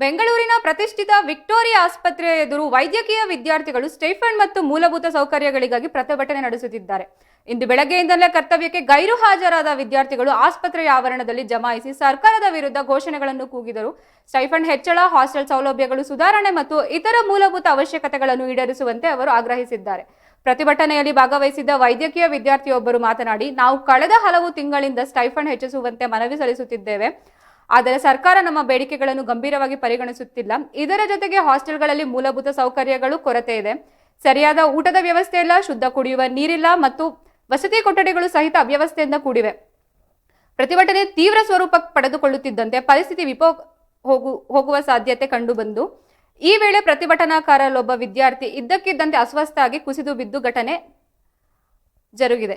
ಬೆಂಗಳೂರಿನ ಪ್ರತಿಷ್ಠಿತ ವಿಕ್ಟೋರಿಯಾ ಆಸ್ಪತ್ರೆಯ ಎದುರು ವೈದ್ಯಕೀಯ ವಿದ್ಯಾರ್ಥಿಗಳು ಸ್ಟೈಫಂಡ್ ಮತ್ತು ಮೂಲಭೂತ ಸೌಕರ್ಯಗಳಿಗಾಗಿ ಪ್ರತಿಭಟನೆ ನಡೆಸುತ್ತಿದ್ದಾರೆ. ಇಂದು ಬೆಳಗ್ಗೆಯಿಂದಲೇ ಕರ್ತವ್ಯಕ್ಕೆ ಗೈರು ಹಾಜರಾದ ವಿದ್ಯಾರ್ಥಿಗಳು ಆಸ್ಪತ್ರೆಯ ಆವರಣದಲ್ಲಿ ಜಮಾಯಿಸಿ ಸರ್ಕಾರದ ವಿರುದ್ಧ ಘೋಷಣೆಗಳನ್ನು ಕೂಗಿದರು. ಸ್ಟೈಫಂಡ್ ಹೆಚ್ಚಳ, ಹಾಸ್ಟೆಲ್ ಸೌಲಭ್ಯಗಳು ಸುಧಾರಣೆ ಮತ್ತು ಇತರ ಮೂಲಭೂತ ಅವಶ್ಯಕತೆಗಳನ್ನು ಈಡೇರಿಸುವಂತೆ ಅವರು ಆಗ್ರಹಿಸಿದ್ದಾರೆ. ಪ್ರತಿಭಟನೆಯಲ್ಲಿ ಭಾಗವಹಿಸಿದ್ದ ವೈದ್ಯಕೀಯ ವಿದ್ಯಾರ್ಥಿಯೊಬ್ಬರು ಮಾತನಾಡಿ, ನಾವು ಕಳೆದ ಹಲವು ತಿಂಗಳಿಂದ ಸ್ಟೈಫಂಡ್ ಹೆಚ್ಚಿಸುವಂತೆ ಮನವಿ ಸಲ್ಲಿಸುತ್ತಿದ್ದೇವೆ. ಆದರೆ ಸರ್ಕಾರ ನಮ್ಮ ಬೇಡಿಕೆಗಳನ್ನು ಗಂಭೀರವಾಗಿ ಪರಿಗಣಿಸುತ್ತಿಲ್ಲ. ಇದರ ಜೊತೆಗೆ ಹಾಸ್ಟೆಲ್ಗಳಲ್ಲಿ ಮೂಲಭೂತ ಸೌಕರ್ಯಗಳು ಕೊರತೆ ಇದೆ. ಸರಿಯಾದ ಊಟದ ವ್ಯವಸ್ಥೆ ಇಲ್ಲ, ಶುದ್ಧ ಕುಡಿಯುವ ನೀರಿಲ್ಲ ಮತ್ತು ವಸತಿ ಕೊಠಡಿಗಳು ಸಹಿತ ಅವ್ಯವಸ್ಥೆಯಿಂದ ಕೂಡಿವೆ. ಪ್ರತಿಭಟನೆ ತೀವ್ರ ಸ್ವರೂಪ ಪಡೆದುಕೊಳ್ಳುತ್ತಿದ್ದಂತೆ ಪರಿಸ್ಥಿತಿ ವಿಪೋ ಹೋಗು, ಹೋಗುವ ಸಾಧ್ಯತೆ ಕಂಡುಬಂದು, ಈ ವೇಳೆ ಪ್ರತಿಭಟನಾಕಾರರಲ್ಲೊಬ್ಬ ವಿದ್ಯಾರ್ಥಿ ಇದ್ದಕ್ಕಿದ್ದಂತೆ ಅಸ್ವಸ್ಥ ಆಗಿ ಕುಸಿದು ಬಿದ್ದು ಘಟನೆ ಜರುಗಿದೆ.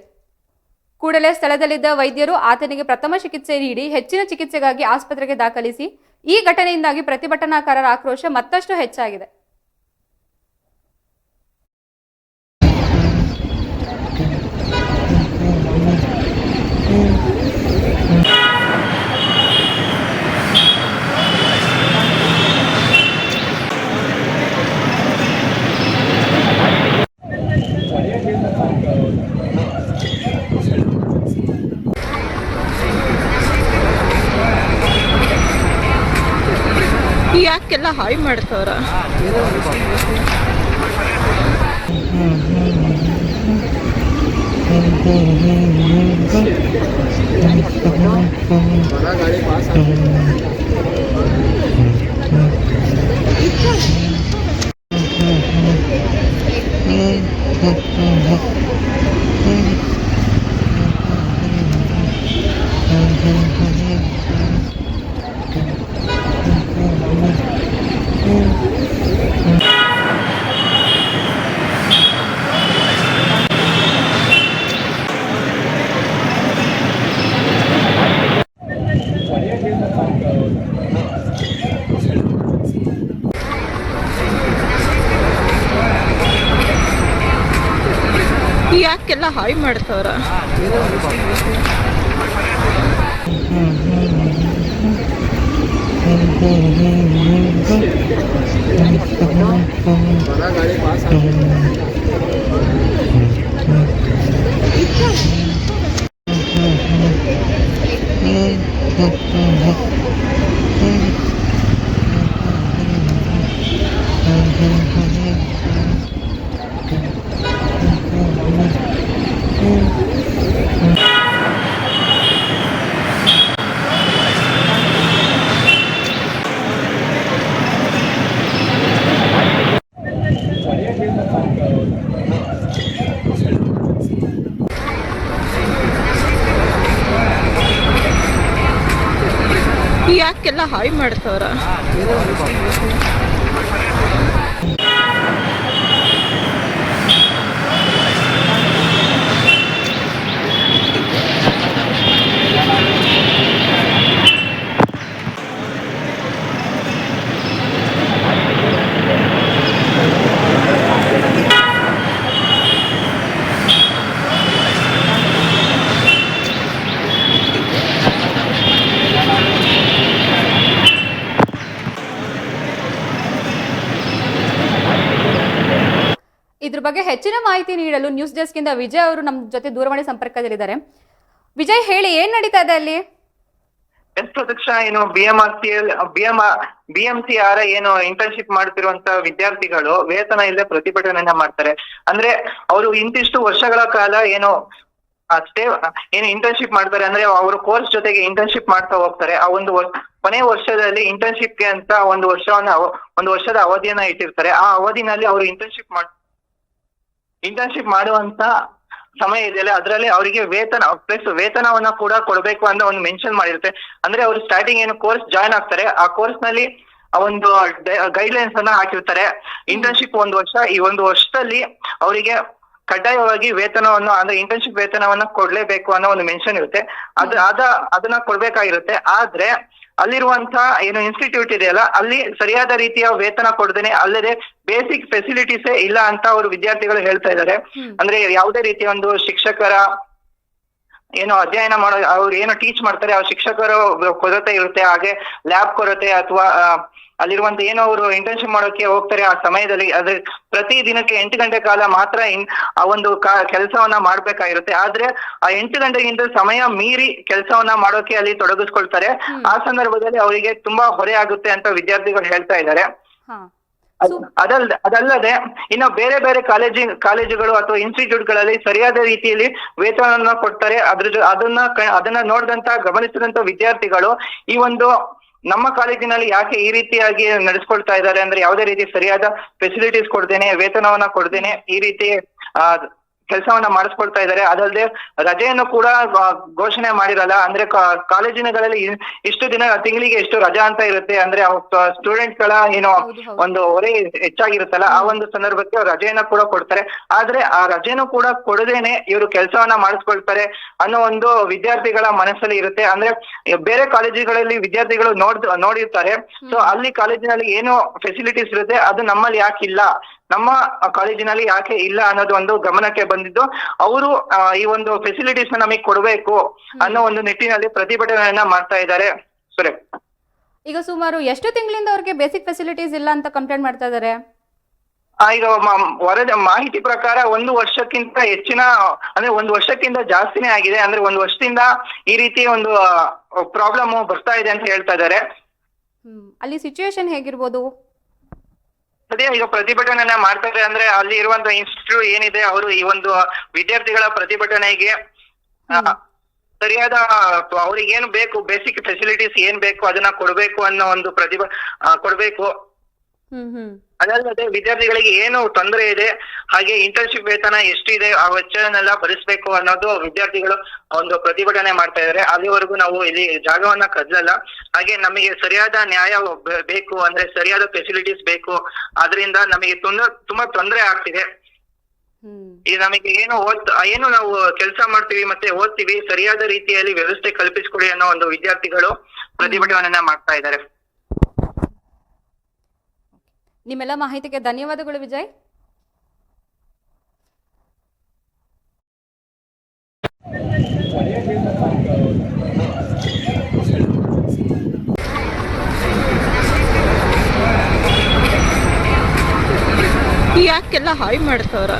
ಕೂಡಲೇ ಸ್ಥಳದಲ್ಲಿದ್ದ ವೈದ್ಯರು ಆತನಿಗೆ ಪ್ರಥಮ ಚಿಕಿತ್ಸೆ ನೀಡಿ ಹೆಚ್ಚಿನ ಚಿಕಿತ್ಸೆಗಾಗಿ ಆಸ್ಪತ್ರೆಗೆ ದಾಖಲಿಸಿ ಈ ಘಟನೆಯಿಂದಾಗಿ ಪ್ರತಿಭಟನಾಕಾರರ ಆಕ್ರೋಶ ಮತ್ತಷ್ಟು ಹೆಚ್ಚಾಗಿದೆ. ಯಾಕೆಲ್ಲ ಹಾಯ್ ಮಾಡ್ತವ್ರ? ಯಾಕೆಲ್ಲ ಹಾಯ್ ಮಾಡ್ತವ್ರ? ಯಾಕೆಲ್ಲ ಹಾಯ್ ಮಾಡ್ತವ್ರ. ಇದ್ರ ಬಗ್ಗೆ ಹೆಚ್ಚಿನ ಮಾಹಿತಿ ನೀಡಲು ನ್ಯೂಸ್ ಡೆಸ್ಕ್ ಇಂದ ವಿಜಯ್ ಅವರು ನಮ್ಮ ಜೊತೆ ದೂರವಾಣಿ ಸಂಪರ್ಕದಲ್ಲಿದ್ದಾರೆ. ವಿಜಯ್, ಹೇಳಿ, ಏನ್ ನಡೀತಾ ಇದೆ ಅಲ್ಲಿ? ಎಸ್ ಏನು B M R C L B M B M C R ಏನು ಇಂಟರ್ನ್ಶಿಪ್ ಮಾಡ್ತಿರುವಂತ ವಿದ್ಯಾರ್ಥಿಗಳು ವೇತನ ಇಲ್ಲದೆ ಪ್ರತಿಭಟನೆಯನ್ನ ಮಾಡ್ತಾರೆ. ಅಂದ್ರೆ ಅವರು ಇಂತಿಷ್ಟು ವರ್ಷಗಳ ಕಾಲ ಏನು ಅಷ್ಟೇ, ಏನು ಇಂಟರ್ನ್ಶಿಪ್ ಮಾಡ್ತಾರೆ. ಅಂದ್ರೆ ಅವರು ಕೋರ್ಸ್ ಜೊತೆಗೆ ಇಂಟರ್ನ್ಶಿಪ್ ಮಾಡ್ತಾ ಹೋಗ್ತಾರೆ. ಆ ಒಂದು ಕೊನೆ ವರ್ಷದಲ್ಲಿ ಇಂಟರ್ನ್ಶಿಪ್ಗೆ ಅಂತ ಒಂದು ವರ್ಷವನ್ನ ಒಂದು ವರ್ಷದ ಅವಧಿಯನ್ನ ಇಟ್ಟಿರ್ತಾರೆ. ಆ ಅವಧಿನಲ್ಲಿ ಅವರು ಇಂಟರ್ನ್ಶಿಪ್ ಮಾಡ್ ಇಂಟರ್ನ್ಶಿಪ್ ಮಾಡುವಂತ ಸಮಯ ಇದೆಯಲ್ಲ, ಅದರಲ್ಲಿ ಅವರಿಗೆ ವೇತನ ಪ್ಲಸ್ ವೇತನವನ್ನ ಕೂಡ ಕೊಡಬೇಕು ಅಂತ ಒಂದು ಮೆನ್ಷನ್ ಮಾಡಿರುತ್ತೆ. ಅಂದ್ರೆ ಅವರು ಸ್ಟಾರ್ಟಿಂಗ್ ಏನು ಕೋರ್ಸ್ ಜಾಯ್ನ್ ಆಗ್ತಾರೆ, ಆ ಕೋರ್ಸ್ನಲ್ಲಿ ಒಂದು ಗೈಡ್ ಲೈನ್ಸ್ ಅನ್ನ ಹಾಕಿರ್ತಾರೆ. ಇಂಟರ್ನ್ಶಿಪ್ ಒಂದು ವರ್ಷ, ಈ ಒಂದು ವರ್ಷದಲ್ಲಿ ಅವರಿಗೆ ಕಡ್ಡಾಯವಾಗಿ ವೇತನವನ್ನು, ಅಂದ್ರೆ ಇಂಟರ್ನ್ಶಿಪ್ ವೇತನವನ್ನ ಕೊಡ್ಲೇಬೇಕು ಅನ್ನೋ ಒಂದು ಮೆನ್ಷನ್ ಇರುತ್ತೆ. ಅದು, ಅದ, ಅದನ್ನ ಕೊಡ್ಬೇಕಾಗಿರುತ್ತೆ. ಆದ್ರೆ ಅಲ್ಲಿರುವಂತ ಏನು ಇನ್ಸ್ಟಿಟ್ಯೂಟ್ ಇದೆಯಲ್ಲ ಅಲ್ಲಿ ಸರಿಯಾದ ರೀತಿಯ ವೇತನ ಕೊಡದೇನೆ ಅಲ್ಲದೆ ಬೇಸಿಕ್ ಫೆಸಿಲಿಟೀಸೇ ಇಲ್ಲ ಅಂತ ಅವರು ವಿದ್ಯಾರ್ಥಿಗಳು ಹೇಳ್ತಾ ಇದ್ದಾರೆ. ಅಂದ್ರೆ ಯಾವುದೇ ರೀತಿಯ ಒಂದು ಶಿಕ್ಷಕರ ಏನು ಅಧ್ಯಯನ ಮಾಡೋ ಅವ್ರು ಏನು ಟೀಚ್ ಮಾಡ್ತಾರೆ ಆ ಶಿಕ್ಷಕರು ಕೊರತೆ ಇರುತ್ತೆ. ಹಾಗೆ ಲ್ಯಾಬ್ ಕೊರತೆ ಅಥವಾ ಅಲ್ಲಿರುವಂತ ಏನೋ ಅವರು ಇಂಟರ್ನ್ಶಿಪ್ ಮಾಡೋಕೆ ಹೋಗ್ತಾರೆ ಆ ಸಮಯದಲ್ಲಿ ಅದ್ರ ಪ್ರತಿ ದಿನಕ್ಕೆ ಎಂಟು ಗಂಟೆ ಕಾಲ ಮಾತ್ರ ಆ ಒಂದು ಕೆಲಸವನ್ನ ಮಾಡ್ಬೇಕಾಗಿರುತ್ತೆ. ಆದ್ರೆ ಆ ಎಂಟು ಗಂಟೆಗಿಂತ ಸಮಯ ಮೀರಿ ಕೆಲಸವನ್ನ ಮಾಡೋಕೆ ಅಲ್ಲಿ ತೊಡಗಿಸ್ಕೊಳ್ತಾರೆ. ಆ ಸಂದರ್ಭದಲ್ಲಿ ಅವರಿಗೆ ತುಂಬಾ ಹೊರೆ ಆಗುತ್ತೆ ಅಂತ ವಿದ್ಯಾರ್ಥಿಗಳು ಹೇಳ್ತಾ ಇದ್ದಾರೆ. ಅದಲ್ ಅದಲ್ಲದೆ ಇನ್ನು ಬೇರೆ ಬೇರೆ ಕಾಲೇಜಿ ಕಾಲೇಜುಗಳು ಅಥವಾ ಇನ್ಸ್ಟಿಟ್ಯೂಟ್ಗಳಲ್ಲಿ ಸರಿಯಾದ ರೀತಿಯಲ್ಲಿ ವೇತನವನ್ನ ಕೊಡ್ತಾರೆ. ಅದ್ರ ಅದನ್ನ ಅದನ್ನ ನೋಡಿದಂತ ಗಮನಿಸಿದಂತ ವಿದ್ಯಾರ್ಥಿಗಳು ಈ ಒಂದು ನಮ್ಮ ಕಾಲೇಜಿನಲ್ಲಿ ಯಾಕೆ ಈ ರೀತಿಯಾಗಿ ನಡೆಸ್ಕೊಳ್ತಾ ಇದ್ದಾರೆ ಅಂದ್ರೆ ಯಾವುದೇ ರೀತಿ ಸರಿಯಾದ ಫೆಸಿಲಿಟೀಸ್ ಕೊಡ್ದೇನೆ, ವೇತನವನ್ನ ಕೊಡ್ದೇನೆ ಈ ರೀತಿ, ಆ ಕೆಲಸವನ್ನ ಮಾಡಿಸ್ಕೊಳ್ತಾ ಇದ್ದಾರೆ. ಅದಲ್ಲದೆ ರಜೆಯನ್ನು ಕೂಡ ಘೋಷಣೆ ಮಾಡಿರಲ್ಲ. ಅಂದ್ರೆ ಕಾಲೇಜಿನಗಳಲ್ಲಿ ಇಷ್ಟು ದಿನ ತಿಂಗಳಿಗೆ ಎಷ್ಟು ರಜಾ ಅಂತ ಇರುತ್ತೆ. ಅಂದ್ರೆ ಸ್ಟೂಡೆಂಟ್ಗಳ ಏನು. ಒಂದು ಹೊರೆ ಹೆಚ್ಚಾಗಿರುತ್ತಲ್ಲ ಆ ಒಂದು ಸಂದರ್ಭಕ್ಕೆ ಅವ್ರು ರಜೆಯನ್ನ ಕೂಡ ಕೊಡ್ತಾರೆ. ಆದ್ರೆ ಆ ರಜೆನೂ ಕೂಡ ಕೊಡದೇನೆ ಇವರು ಕೆಲಸವನ್ನ ಮಾಡಿಸ್ಕೊಳ್ತಾರೆ ಅನ್ನೋ ಒಂದು ವಿದ್ಯಾರ್ಥಿಗಳ ಮನಸ್ಸಲ್ಲಿ ಇರುತ್ತೆ. ಅಂದ್ರೆ ಬೇರೆ ಕಾಲೇಜುಗಳಲ್ಲಿ ವಿದ್ಯಾರ್ಥಿಗಳು ನೋಡ್ ನೋಡಿರ್ತಾರೆ. ಸೊ ಅಲ್ಲಿ ಕಾಲೇಜಿನಲ್ಲಿ ಏನು ಫೆಸಿಲಿಟೀಸ್ ಇರುತ್ತೆ. ಅದು ನಮ್ಮಲ್ಲಿ ಯಾಕಿಲ್ಲ. ನಮ್ಮ ಕಾಲೇಜಿನಲ್ಲಿ ಯಾಕೆ ಇಲ್ಲ ಅನ್ನೋದು ಒಂದು ಗಮನಕ್ಕೆ ಬಂದಿದ್ದು ಅವರು ಈ ಒಂದು ಫೆಸಿಲಿಟೀಸ್ನ ನಮಗೆ ಕೊಡಬೇಕು ಅನ್ನೋ ಒಂದು ನಿಟ್ಟಿನಲ್ಲಿ ಪ್ರತಿಭಟನೆಯನ್ನ ಮಾಡ್ತಾ ಇದ್ದಾರೆ. ಸುರೇಶ್. ಈಗ ಸುಮಾರು ಎಷ್ಟು ತಿಂಗಳಿಂದ ಅವ್ರಿಗೆ ಬೇಸಿಕ್ ಫೆಸಿಲಿಟೀಸ್ ಇಲ್ಲ ಅಂತ ಕಂಪ್ಲೇಂಟ್ ಮಾಡ್ತಾ ಇದ್ದಾರೆ ಈಗ ವರದಿ ಮಾಹಿತಿ ಪ್ರಕಾರ ಒಂದು ವರ್ಷಕ್ಕಿಂತ ಹೆಚ್ಚಿನ ಅಂದ್ರೆ ಒಂದು ವರ್ಷಕ್ಕಿಂತ ಜಾಸ್ತಿನೇ ಆಗಿದೆ. ಅಂದ್ರೆ ಒಂದು ವರ್ಷದಿಂದ ಈ ರೀತಿ ಒಂದು ಪ್ರಾಬ್ಲಮ್ ಬರ್ತಾ ಇದೆ ಅಂತ ಹೇಳ್ತಾ ಇದ್ದಾರೆ ಅಲ್ಲಿ ಸಿಚುವೇಶನ್ ಹೇಗಿರ್ಬೋದು? ಅದೇ ಈಗ ಪ್ರತಿಭಟನೆ ಮಾಡ್ತಾರೆ ಅಂದ್ರೆ ಅಲ್ಲಿ ಇರುವಂತ ಇನ್ಸ್ಟಿಟ್ಯೂಟ್ ಏನಿದೆ ಅವರು ಈ ಒಂದು ವಿದ್ಯಾರ್ಥಿಗಳ ಪ್ರತಿಭಟನೆಗೆ ಸರಿಯಾದ ಅವ್ರಿಗೆ ಏನು ಬೇಕು ಬೇಸಿಕ್ ಫೆಸಿಲಿಟೀಸ್ ಏನ್ ಬೇಕು ಅದನ್ನ ಕೊಡ್ಬೇಕು ಅನ್ನೋ ಒಂದು ಪ್ರತಿಭ ಕೊಡ್ಬೇಕು. ಅದಲ್ಲದೆ ವಿದ್ಯಾರ್ಥಿಗಳಿಗೆ ಏನು ತೊಂದರೆ ಇದೆ ಹಾಗೆ ಇಂಟರ್ನ್ಶಿಪ್ ವೇತನ ಎಷ್ಟಿದೆ ಆ ವೆಚ್ಚವನ್ನೆಲ್ಲ ಭರಿಸಬೇಕು ಅನ್ನೋದು ವಿದ್ಯಾರ್ಥಿಗಳು ಒಂದು ಪ್ರತಿಭಟನೆ ಮಾಡ್ತಾ ಇದ್ದಾರೆ ಅಲ್ಲಿವರೆಗೂ ನಾವು ಇಲ್ಲಿ ಜಾಗವನ್ನ ಕದ್ಲಲ್ಲ. ಹಾಗೆ ನಮಗೆ ಸರಿಯಾದ ನ್ಯಾಯ ಬೇಕು ಅಂದ್ರೆ ಸರಿಯಾದ ಫೆಸಿಲಿಟೀಸ್ ಬೇಕು. ಅದರಿಂದ ನಮಗೆ ತುಂಬಾ ತುಂಬಾ ತೊಂದರೆ ಆಗ್ತಿದೆ. ಈ ನಮಗೆ ಏನು ಓದ್ ಏನು ನಾವು ಕೆಲಸ ಮಾಡ್ತೀವಿ ಮತ್ತೆ ಓದ್ತೀವಿ ಸರಿಯಾದ ರೀತಿಯಲ್ಲಿ ವ್ಯವಸ್ಥೆ ಕಲ್ಪಿಸ್ಕೊಡಿ ಅನ್ನೋ ಒಂದು ವಿದ್ಯಾರ್ಥಿಗಳು ಪ್ರತಿಭಟನೆ ಮಾಡ್ತಾ ಇದ್ದಾರೆ ನಿಮ್ಮೆಲ್ಲ ಮಾಹಿತಿಗೆ ಧನ್ಯವಾದಗಳು ವಿಜಯ್ ಯಾಕೆಲ್ಲ ಹಾಯ್ ಮಾಡ್ತಾವ್ರ.